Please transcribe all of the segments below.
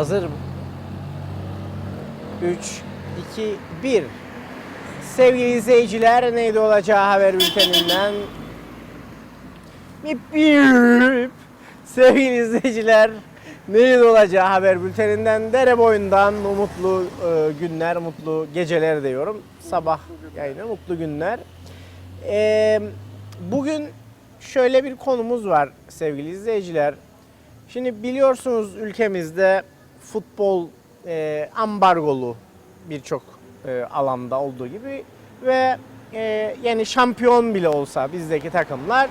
Hazır. 3, 2, 1. Sevgili izleyiciler neydi olacağı haber bülteninden. Sevgili izleyiciler neydi olacağı haber bülteninden dere boyundan mutlu e, günler, mutlu geceler diyorum. Sabah yayını mutlu günler. E, bugün şöyle bir konumuz var sevgili izleyiciler. Şimdi biliyorsunuz ülkemizde futbol e, ambargolu birçok e, alanda olduğu gibi ve e, yani şampiyon bile olsa bizdeki takımlar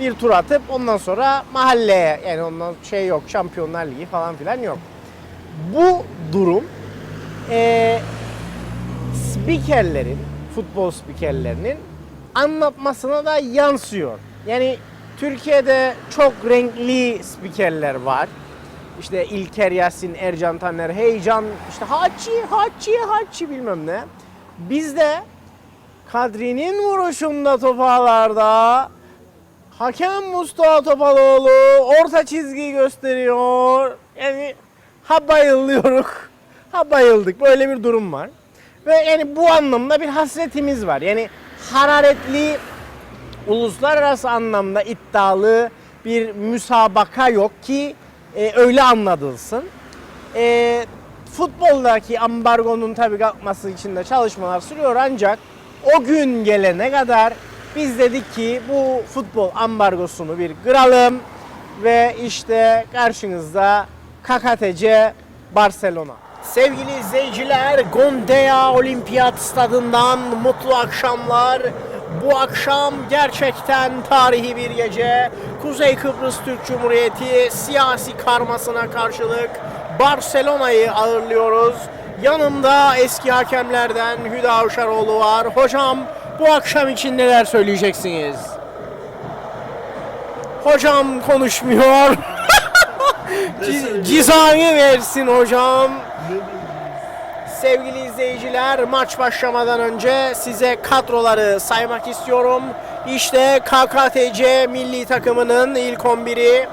bir tur atıp ondan sonra mahalleye yani ondan şey yok Şampiyonlar Ligi falan filan yok. Bu durum e, spikerlerin, futbol spikerlerinin anlatmasına da yansıyor. Yani Türkiye'de çok renkli spikerler var. İşte İlker Yasin, Ercan Taner, Heyecan, işte Haçi, Haçi, Haçi bilmem ne. Bizde Kadri'nin vuruşunda topalarda Hakem Mustafa Topaloğlu orta çizgiyi gösteriyor. Yani ha bayılıyoruz, ha bayıldık. Böyle bir durum var. Ve yani bu anlamda bir hasretimiz var. Yani hararetli uluslararası anlamda iddialı bir müsabaka yok ki e, öyle anladılsın. E, futboldaki ambargonun tabii kalkması için de çalışmalar sürüyor ancak o gün gelene kadar biz dedik ki bu futbol ambargosunu bir kıralım ve işte karşınızda KKTC Barcelona. Sevgili izleyiciler, Gondea Olimpiyat Stadından mutlu akşamlar. Bu akşam gerçekten tarihi bir gece. Kuzey Kıbrıs Türk Cumhuriyeti siyasi karmasına karşılık Barcelona'yı ağırlıyoruz. Yanımda eski hakemlerden Hüda Avşaroğlu var. Hocam bu akşam için neler söyleyeceksiniz? Hocam konuşmuyor. Cizanı versin hocam. Sevgili izleyiciler maç başlamadan önce size kadroları saymak istiyorum. İşte KKTC milli takımının ilk 11'i.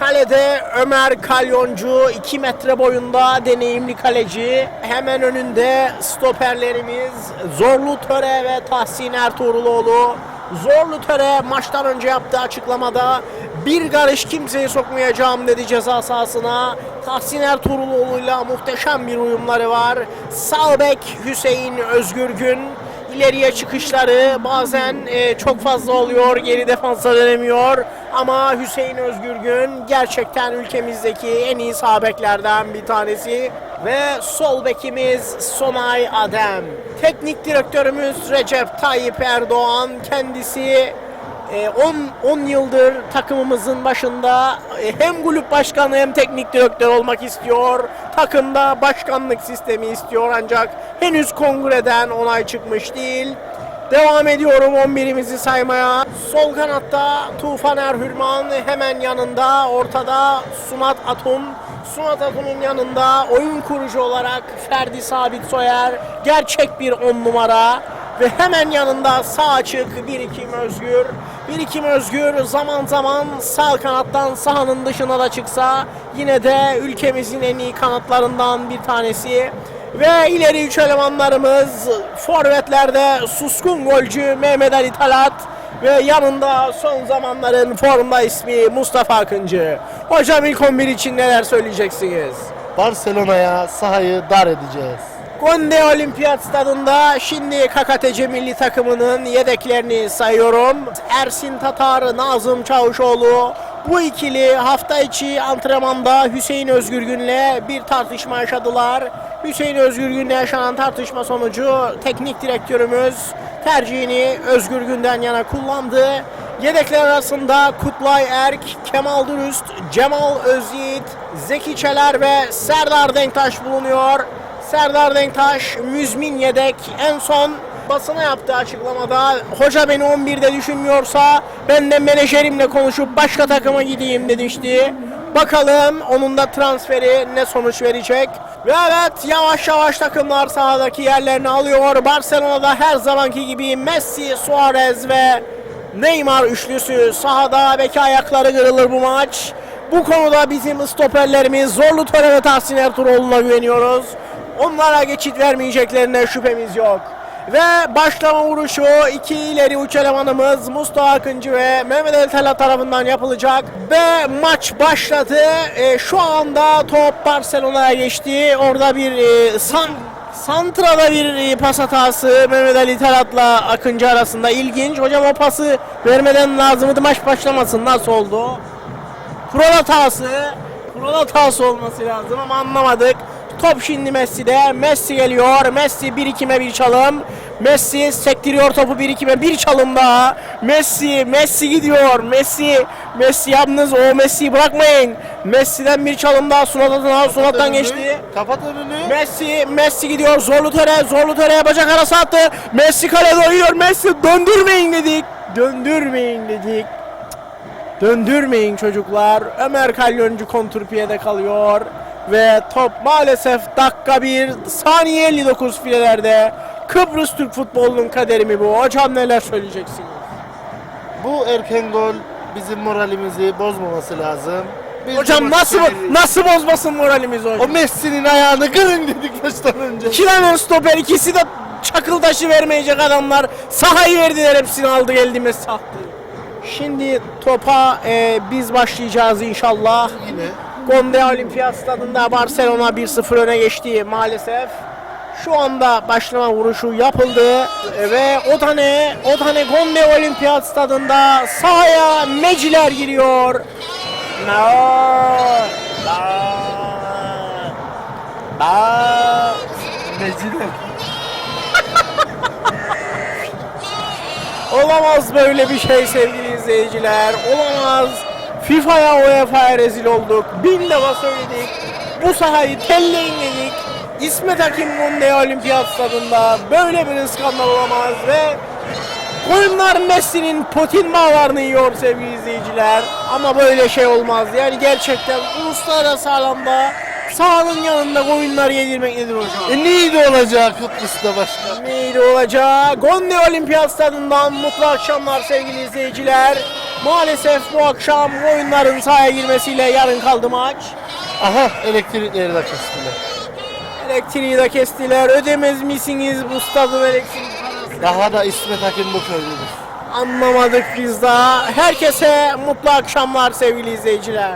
Kalede Ömer Kalyoncu 2 metre boyunda deneyimli kaleci. Hemen önünde stoperlerimiz Zorlu Töre ve Tahsin Ertuğruloğlu. Zorlu Töre maçtan önce yaptığı açıklamada bir karış kimseyi sokmayacağım dedi ceza sahasına. Tahsin Ertuğruloğlu'yla muhteşem bir uyumları var. Sağ bek Hüseyin Özgürgün ileriye çıkışları bazen e, çok fazla oluyor. Geri defansa dönemiyor. Ama Hüseyin Özgürgün gerçekten ülkemizdeki en iyi sağ beklerden bir tanesi. Ve sol bekimiz Sonay Adem. Teknik direktörümüz Recep Tayyip Erdoğan. Kendisi 10 10 yıldır takımımızın başında e, hem kulüp başkanı hem teknik direktör olmak istiyor. Takımda başkanlık sistemi istiyor ancak henüz kongreden onay çıkmış değil. Devam ediyorum 11'imizi saymaya. Sol kanatta Tufan Erhürman hemen yanında. Ortada Sunat Atun. Sunat Atun'un yanında oyun kurucu olarak Ferdi Sabit Soyer. Gerçek bir 10 numara. Ve hemen yanında sağ açık Birikim Özgür. Birikim Özgür zaman zaman sağ kanattan sahanın dışına da çıksa yine de ülkemizin en iyi kanatlarından bir tanesi. Ve ileri üç elemanlarımız forvetlerde suskun golcü Mehmet Ali Talat ve yanında son zamanların formda ismi Mustafa Akıncı. Hocam ilk 11 için neler söyleyeceksiniz? Barcelona'ya sahayı dar edeceğiz. Konde Olimpiyat Stadında şimdi KKTC milli takımının yedeklerini sayıyorum. Ersin Tatar, Nazım Çavuşoğlu. Bu ikili hafta içi antrenmanda Hüseyin Özgürgün'le bir tartışma yaşadılar. Hüseyin Özgürgün'le yaşanan tartışma sonucu teknik direktörümüz tercihini Özgürgün'den yana kullandı. Yedekler arasında Kutlay Erk, Kemal Dürüst, Cemal Özyiğit, Zeki Çeler ve Serdar Denktaş bulunuyor. Serdar Denktaş müzmin yedek en son basına yaptığı açıklamada hoca beni 11'de düşünmüyorsa ben de menajerimle konuşup başka takıma gideyim demişti. Bakalım onun da transferi ne sonuç verecek. Ve evet yavaş yavaş takımlar sahadaki yerlerini alıyor. Barcelona'da her zamanki gibi Messi, Suarez ve Neymar üçlüsü sahada belki ayakları kırılır bu maç. Bu konuda bizim stoperlerimiz Zorlu Töre ve Tahsin Ertuğrul'una güveniyoruz. Onlara geçit vermeyeceklerine şüphemiz yok. Ve başlama vuruşu iki ileri uç elemanımız Mustafa Akıncı ve Mehmet Ali Talat tarafından yapılacak. Ve maç başladı. E, şu anda top Barcelona'ya geçti. Orada bir e, san, Santra'da bir e, pas hatası Mehmet Ali Talat'la Akıncı arasında ilginç. Hocam o pası vermeden lazımdı maç başlamasın. Nasıl oldu? Kural hatası. Kural hatası olması lazım ama anlamadık. Top şimdi Messi'de. Messi geliyor. Messi 1-2'me bir çalım. Messi sektiriyor topu 1-2'me bir çalım daha. Messi, Messi gidiyor. Messi, Messi yalnız o Messi'yi bırakmayın. Messi'den bir çalım daha Sunat'tan, Sunat'tan geçti. Kapat önünü. Messi, Messi gidiyor. Zorlu töre, zorlu töre bacak arası attı. Messi kalede oynuyor. Messi döndürmeyin dedik. Döndürmeyin dedik. Döndürmeyin çocuklar. Ömer Kalyoncu kontrpiyede kalıyor. Ve top maalesef dakika 1 saniye 59 filelerde. Kıbrıs Türk futbolunun kaderi mi bu? Hocam neler söyleyeceksiniz? Bu erken gol bizim moralimizi bozmaması lazım. Biz Hocam nasıl maçı- nasıl bozmasın moralimizi hocam? O Messi'nin ayağını kırın dedik baştan önce. İki tane stoper ikisi de çakıl taşı vermeyecek adamlar. Sahayı verdiler hepsini aldı geldi Messi sattı. Şimdi topa e, biz başlayacağız inşallah. Yine. Gonde Olimpiyat Stadında Barcelona 1-0 öne geçti maalesef. Şu anda başlama vuruşu yapıldı ve o tane o tane Gonde Olimpiyat Stadında sahaya Meciler giriyor. No. No. No. Mecide. Olamaz böyle bir şey sevgili izleyiciler. Olamaz. FIFA'ya UEFA'ya rezil olduk. Bin defa söyledik. Bu sahayı telleyin dedik. İsmet Hakim Munde Olimpiyat Stadında böyle bir skandal olamaz ve Oyunlar Messi'nin potin bağlarını yiyor sevgili izleyiciler. Ama böyle şey olmaz. Yani gerçekten uluslararası alanda sahanın yanında oyunlar yedirmek nedir hocam? E neydi olacak Kıbrıs'ta başka? Neydi olacak? Gonde Olimpiyat Stadından mutlu akşamlar sevgili izleyiciler. Maalesef bu akşam oyunların sahaya girmesiyle yarın kaldı maç. Aha elektrikleri de kestiler. Elektriği de kestiler. Ödemez misiniz bu stadın elektrik parasını? Daha da İsmet Hakim bu köylüdür. Anlamadık biz daha. Herkese mutlu akşamlar sevgili izleyiciler.